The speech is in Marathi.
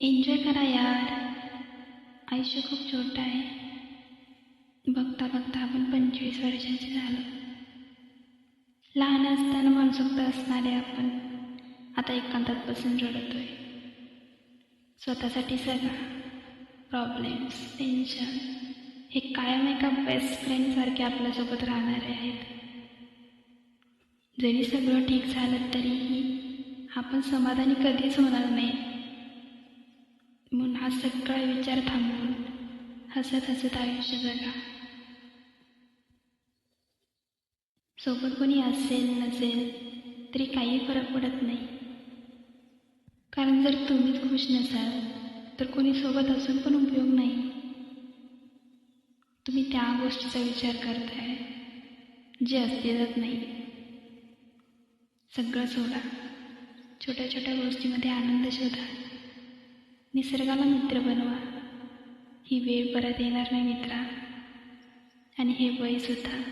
एन्जॉय करा यार. आयुष्य खूप छोटं आहे. बघता बघता आपण पंचवीस वर्षाचे झालो. लहान असताना मनसोक्त असणारे आपण आता एकांतात बसून रडतोय. स्वतःसाठी सगळं प्रॉब्लेम्स टेन्शन हे कायम एका बेस्ट फ्रेंडसारखे आपल्यासोबत राहणारे आहेत. जरी सगळं ठीक झालं तरीही आपण समाधानी कधीच होणार नाही. म्हणून हा सगळा विचार थांबवून हसत हसत आयुष्य जगा. सोबत कोणी असेल नसेल तरी काही फरक पडत नाही. कारण जर तुम्हीच खुश नसाल तर कोणी सोबत असून पण उपयोग नाही. तुम्ही त्या गोष्टीचा विचार करताय जे अस्तित्वात नाही. सगळं सोडा. छोट्या छोट्या गोष्टीमध्ये आनंद शोधा. निसर्गाला मित्र बनवा. ही वेळ परत येणार नाही मित्रा. आणि हे वयसुद्धा